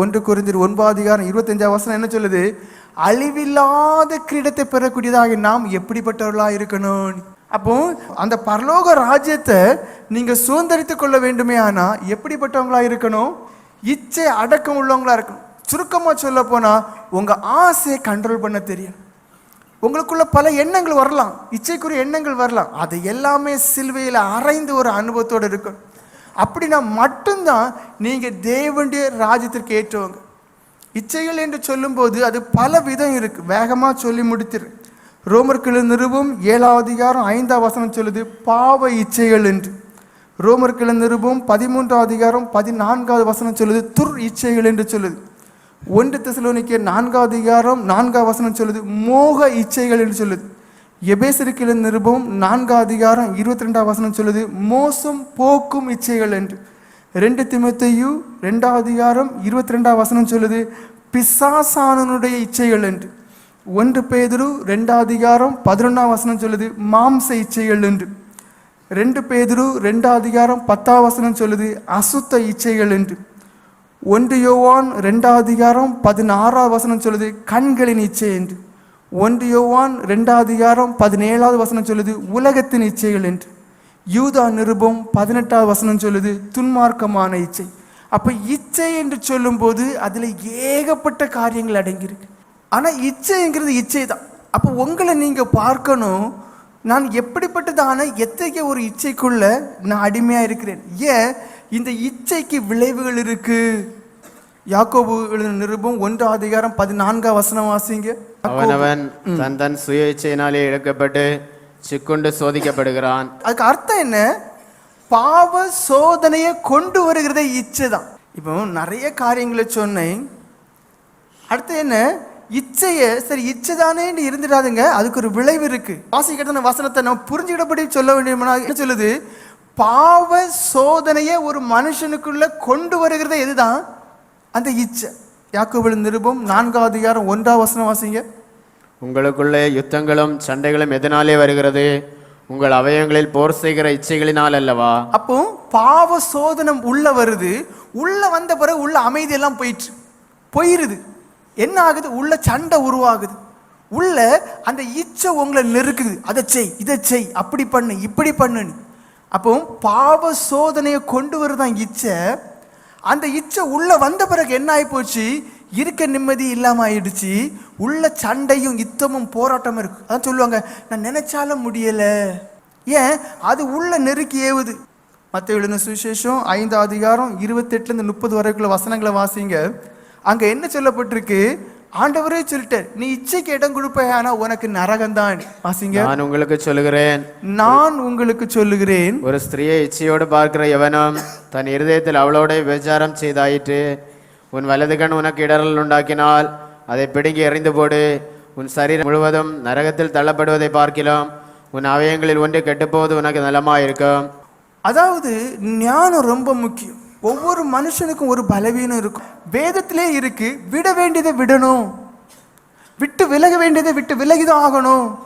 ஒன்று குறிந்திர் ஒன்பது அதிகாரம் இருபத்தஞ்சாம் வசனம் என்ன சொல்லுது? அழிவில்லாத கிரீடத்தை பெறக்கூடியதாக நாம் எப்படிப்பட்டவர்களாக இருக்கணும்? அப்போ அந்த பரலோக ராஜ்யத்தை நீங்க சுதந்திரித்து கொள்ள வேண்டுமே ஆனா எப்படிப்பட்டவங்களா இருக்கணும்? இச்சை அடக்கம் உள்ளவங்களா இருக்கணும். சுருக்கமா சொல்ல போனா உங்க ஆசையை கண்ட்ரோல் பண்ண தெரியும். உங்களுக்குள்ள பல எண்ணங்கள் வரலாம். இச்சைக்குரிய எண்ணங்கள் வரலாம். அது எல்லாமே சிலுவையில் அரைந்து ஒரு அனுபவத்தோடு இருக்கும் அப்படின்னா மட்டும்தான் நீங்கள் தேவனுடைய ராஜ்யத்திற்கு ஏற்றவங்க. இச்சைகள் என்று சொல்லும்போது அது பல விதம் இருக்குது வேகமாக சொல்லி முடித்திரு. ரோமர்கள் நிருபம் ஏழாவது அதிகாரம் ஐந்தாம் வசனம் சொல்லுது பாவ இச்சைகள் என்று. ரோமர்கள் நிருபம் பதிமூன்றாவது அதிகாரம் பதினான்காவது வசனம் சொல்லுது துர் இச்சைகள் என்று சொல்லுது. ஒன்று திசலோனிக்க நான்காவது அதிகாரம் நான்காவது வசனம் சொல்லுது மோக இச்சைகள் என்று சொல்லுது. எபேசிருக்கிற நிருபம் நான்கு அதிகாரம் இருபத்தி ரெண்டாவது வசனம் சொல்லுது மோசம் போக்கும் இச்சைகள் என்று. ரெண்டு திமுத்தையு ரெண்டாம் அதிகாரம் இருபத்தி ரெண்டாம் வசனம் சொல்லுது பிசாசானனுடைய இச்சைகள் என்று. ஒன்று பேதரு ரெண்டாம் அதிகாரம் பதினொன்றாம் வசனம் சொல்லுது மாம்ச இச்சைகள் என்று. ரெண்டு பேதரு ரெண்டாம் அதிகாரம் பத்தாம் வசனம் சொல்லுது அசுத்த இச்சைகள் என்று. ஒன்று யோவான் ரெண்டாவது அதிகாரம் பதினாறாவது வசனம் சொல்லுது கண்களின் இச்சை என்று. ஒன்று யோவான் ரெண்டாவது அதிகாரம் பதினேழாவது வசனம் சொல்லுது உலகத்தின் இச்சைகள் என்று. யூதா நிருபம் பதினெட்டாவது வசனம் சொல்லுது துன்மார்க்கமான இச்சை. அப்போ இச்சை என்று சொல்லும்போது அதில் ஏகப்பட்ட காரியங்கள் அடங்கியிருக்கு. ஆனால் இச்சைங்கிறது இச்சை தான். அப்போ உங்களை நீங்கள் பார்க்கணும் நான் எப்படிப்பட்டதான எத்தகைய ஒரு இச்சைக்குள்ள நான் அடிமையாக இருக்கிறேன்? ஏன்? இந்த இச்சைக்கு விளைவுகள் இருக்குது யாக்கோபு எழுதின நிருபம் ஒன்றாம் அதிகாரம் பதினான்காம் வசனம் வாசிங்க. அவனவன் தன் தன் சுய இச்சையினாலே இழக்கப்பட்டு சிக்குண்டு சோதிக்கப்படுகிறான். அதுக்கு அர்த்தம் என்ன? பாவ சோதனையை கொண்டு வருகிறதே இச்சை தான் இப்போ நிறைய காரியங்களை சொன்னேன். அடுத்து என்ன? இச்சைய சரி இச்சை தானேன்னு இருந்துடாதுங்க. அதுக்கு ஒரு விளைவு இருக்கு. வாசிக்கிட்ட வசனத்தை நம்ம புரிஞ்சுக்கிட்டபடி சொல்ல வேண்டியதுனா என்ன சொல்லுது? பாவ சோதனையை ஒரு மனுஷனுக்குள்ள கொண்டு வருகிறதே எதுதான்? அந்த இச்சை யாக்கோபு நிருபம் நான்காவது அதிகாரம் ஒன்றாவது வசனம் வாசிங்க. உங்களுக்குள்ளே யுத்தங்களும் சண்டைகளும் எதனாலே வருகிறது? உங்கள் அவயங்களில் போர் செய்கிற இச்சைகளினால் அல்லவா? அப்போ பாவ சோதனம் உள்ள வருது. உள்ள வந்த பிறகு உள்ள அமைதி எல்லாம் போயிட்டு போயிருது. என்ன ஆகுது? உள்ள சண்டை உருவாகுது. உள்ள அந்த இச்சை உங்களை நெருக்குது. அதை செய் இதை செய் அப்படி பண்ணு இப்படி பண்ணுன்னு. அப்போ பாவ சோதனையை கொண்டு வருதான் இச்சை. அந்த இச்சை உள்ளே வந்த பிறகு என்ன ஆகி போச்சு? இருக்க நிம்மதி இல்லாமல் ஆயிடுச்சு. உள்ள சண்டையும் யுத்தமும் போராட்டமும் இருக்கு. அதான் சொல்லுவாங்க நான் நினைச்சாலும் முடியலை. ஏன்? அது உள்ள நெருக்கி ஏவுது. மற்ற எழுதின சுவிசேஷம் ஐந்தாவது அதிகாரம் இருபத்தெட்டுலேருந்து முப்பது வரைக்குள்ள வசனங்களை வாசிங்க. அங்கே என்ன சொல்லப்பட்டிருக்கு? ஆண்டவரே சொல்லிட்டார் நீ இச்சைக்கு இடம் கொடுப்பேனா உனக்கு நரகம்தான். வாசிங்க. நான் உங்களுக்கு சொல்லுகிறேன். நான் உங்களுக்கு சொல்லுகிறேன். ஒரு ஸ்திரியை இச்சையோடு பார்க்கிற எவனும் தன் இருதயத்தில் அவளோட விபச்சாரம் செய்தாயிற்று. உன் வலது கண் உனக்கு இடரல் உண்டாக்கினால் அதை பிடுங்கி எறிந்து போடு. உன் சரீரம் முழுவதும் நரகத்தில் தள்ளப்படுவதை பார்க்கலாம் உன் அவயங்களில் ஒன்று கெட்டுப்போவது உனக்கு நலமாயிருக்கும். அதாவது ஞானம் ரொம்ப முக்கியம். ஒவ்வொரு மனுஷனுக்கும் ஒரு பலவீனம் இருக்கும். வேதத்திலே இருக்கு விட வேண்டியதை விடணும். விட்டு விலக வேண்டியதை விட்டு விலகிதான் ஆகணும்.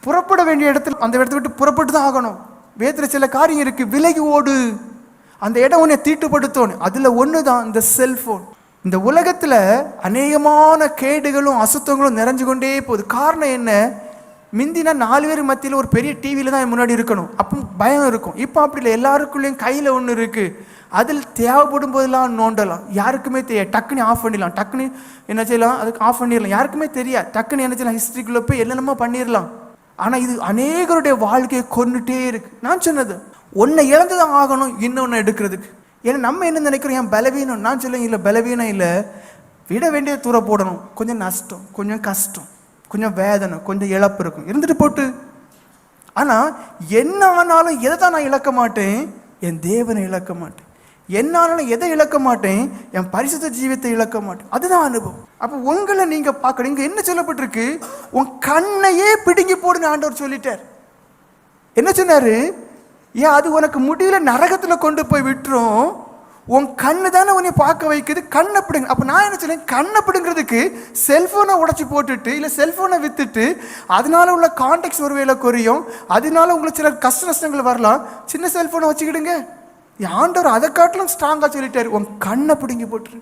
புறப்பட வேண்டிய இடத்துல அந்த இடத்த விட்டு புறப்பட்டு தான் ஆகணும். வேதத்தில் சில காரியம் இருக்கு விலகி ஓடு. அந்த இடம் உன்னை தீட்டுப்படுத்தணும் அதில் ஒன்று தான் இந்த செல்ஃபோன் இந்த உலகத்தில் அநேகமான கேடுகளும் அசுத்தங்களும் நிறைஞ்சு கொண்டே போகுது. காரணம் என்ன? மிந்தினா நாலு பேர் மத்தியில் ஒரு பெரிய டிவியில தான் முன்னாடி இருக்கணும். அப்போ பயம் இருக்கும். இப்போ அப்படி இல்லை. எல்லாருக்குள்ளேயும் கையில் ஒன்று இருக்குது அதில் தேவைப்படும் போதெல்லாம் நோண்டலாம். யாருக்குமே தெரியாது. டக்குன்னு ஆஃப் பண்ணிடலாம். டக்குன்னு என்ன செய்யலாம்? அதுக்கு ஆஃப் பண்ணிடலாம். யாருக்குமே தெரியாது. டக்குன்னு என்ன செய்யலாம்? ஹிஸ்ட்ரிக்குள்ளே போய் என்னென்னமோ பண்ணிடலாம். ஆனால் இது அநேகருடைய வாழ்க்கையை கொண்டுட்டே இருக்குது நான் சொன்னது. ஒன்றை இழந்து தான் ஆகணும் இன்னொன்று எடுக்கிறதுக்கு. ஏன்னா நம்ம என்ன நினைக்கிறோம்? என் பலவீனம்? நான் சொல்லுவேன் இல்லை பலவீனம் இல்லை. விட வேண்டிய தூர போடணும். கொஞ்சம் நஷ்டம் கொஞ்சம் கஷ்டம். கொஞ்சம் வேதனை கொஞ்சம் இழப்பு இருக்கும். இருந்துட்டு போட்டு. ஆனால் என்ன ஆனாலும் எதை தான் நான் இழக்க மாட்டேன்? என் தேவனை இழக்க மாட்டேன். என்ன ஆனாலும் எதை இழக்க மாட்டேன்? என் பரிசுத்த ஜீவித்தை இழக்க மாட்டேன். அதுதான் அனுபவம். அப்போ உங்களை நீங்கள் பார்க்கணும். இங்கே என்ன சொல்லப்பட்டிருக்கு? உன் கண்ணையே பிடுங்கி போடுன்னு ஆண்டவர் சொல்லிட்டார். என்ன சொன்னார்? ஏன் அது உனக்கு முடியல நரகத்தில் கொண்டு போய் விட்டுரும். உன் கண்ணு தானே உன்னை பார்க்க வைக்குது? கண்ணை பிடுங்க. அப்போ நான் என்ன சொல்லேன் கண்ணை பிடுங்கிறதுக்கு செல்ஃபோனை உடைச்சி போட்டுட்டு இல்லை செல்ஃபோனை விற்றுட்டு அதனால உள்ள கான்டாக்ட்ஸ் ஒருவேளை குறையும். அதனால உங்களுக்கு சில கஷ்ட நஷ்டங்கள் வரலாம். சின்ன செல்ஃபோனை வச்சுக்கிடுங்க. ஆண்டவர் அதை காட்டிலும் ஸ்ட்ராங்காக சொல்லிட்டாரு. உன் கண்ணை பிடுங்கி போட்டுரு.